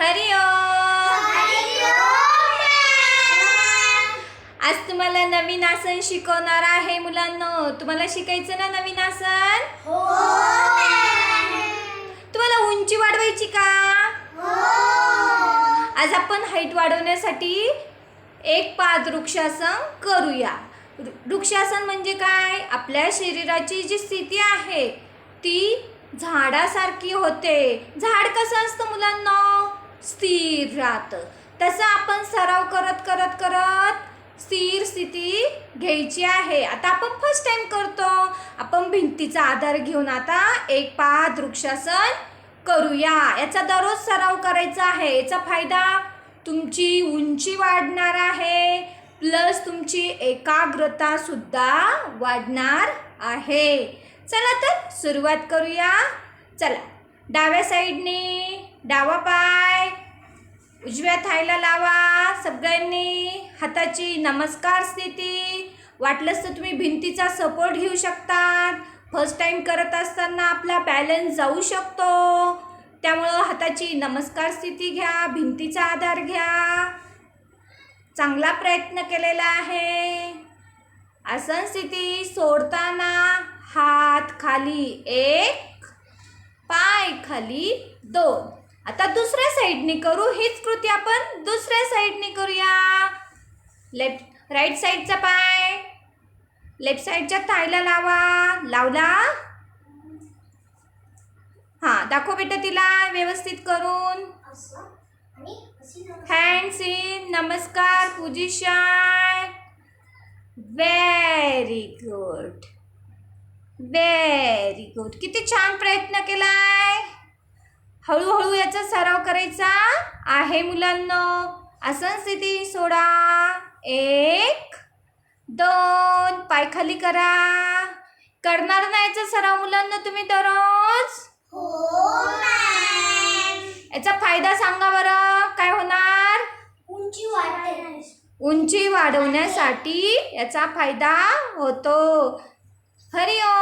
हरि आज तुम्हाला नवीन आसन शिकवणार आहे मुलांना. तुम्हाला शिकायचं ना नवीन आसन? तुम्हाला उंची वाढवायची का? आज आपण हाईट वाढवण्यासाठी एक पाद वृक्षासन करूया. वृक्षासन म्हणजे काय? आपल्या शरीराची जी स्थिती आहे ती झाडासारखी होते. झाड कसं असतं मुलांना? स्थिर राहतं. तसं आपण सराव करत करत करत स्थिर स्थिती घ्यायची आहे. आता आपण फर्स्ट टाइम करतो. आपण भिंतीचा आधार घेऊन आता एक पाद वृक्षासन करूया. याचा दररोज सराव करायचा आहे. याचा फायदा तुमची उंची वाढणार आहे. प्लस तुमची एकाग्रता सुद्धा वाढणार आहे. चला तर सुरुवात करूया. चला. डाव्या साईडने डावा पाय. उजव्या थायला लावा. सगळ्यांनी हाताची नमस्कार स्थिती. वाटलंच तर तुम्ही भिंतीचा सपोर्ट घेऊ शकतात. फर्स्ट टाईम करत असताना आपला बॅलन्स जाऊ शकतो. त्यामुळं हाताची नमस्कार स्थिती घ्या भिंतीचा आधार घ्या. चांगला प्रयत्न केलेला आहे. आसन स्थिती सोडताना हात खाली एक एक खाली दोन. आता दुसऱ्या साईडने करू हीच कृती आपण दुसऱ्या साईडने करूया. लेफ्ट राईट साईडचा पाय. लेफ्ट साईडच्या थायला लावा. लावला? हां दाखव बेटा तिला व्यवस्थित करून. हँड्स इन नमस्कार position very good very good किती छान प्रयत्न केलाय. हळूहळू याचा सराव करायचा आहे मुलांना. आसन स्थिती सोडा. एक दोन पाय खाली करा. करणार ना याचा सराव मुलांना तुम्ही दररोज? याचा फायदा सांगा बरं. काय होणार? उंची उंची वाढवण्यासाठी याचा फायदा होतो. हरिओम.